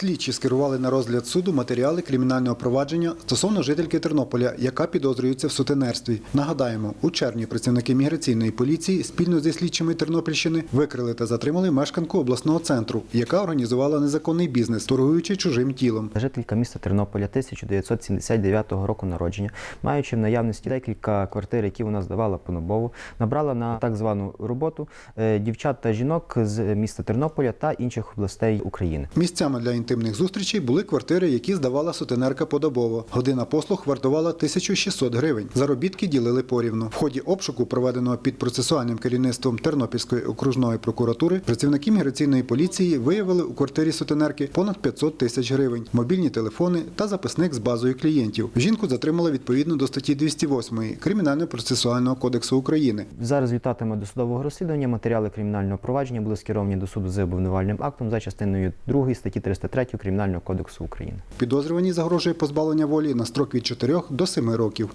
Слідчі скерували на розгляд суду матеріали кримінального провадження стосовно жительки Тернополя, яка підозрюється в сутенерстві. Нагадаємо, у червні працівники міграційної поліції спільно зі слідчими Тернопільщини викрили та затримали мешканку обласного центру, яка організувала незаконний бізнес, торгуючи чужим тілом. Жителька міста Тернополя 1979 року народження, маючи в наявності декілька квартир, які вона здавала понобову, набрала на так звану роботу е, дівчат та жінок з міста Тернополя та інших областей України. Місцями для інтимних зустрічей були квартири, які здавала сутенерка подобово. Година послуг вартувала 1600 гривень. Заробітки ділили порівну. В ході обшуку, проведеного під процесуальним керівництвом Тернопільської окружної прокуратури, працівники міграційної поліції виявили у квартирі сутенерки понад 500 тисяч гривень, мобільні телефони та записник з базою клієнтів. Жінку затримали відповідно до статті 208 Кримінально-процесуального кодексу України. За результатами досудового розслідування матеріали кримінального провадження були скеровані до суду з обвинувальним актом за частиною 2 статті 303 Кримінального кодексу України. Підозрюваній загрожує позбавлення волі на строк від 4 до 7 років.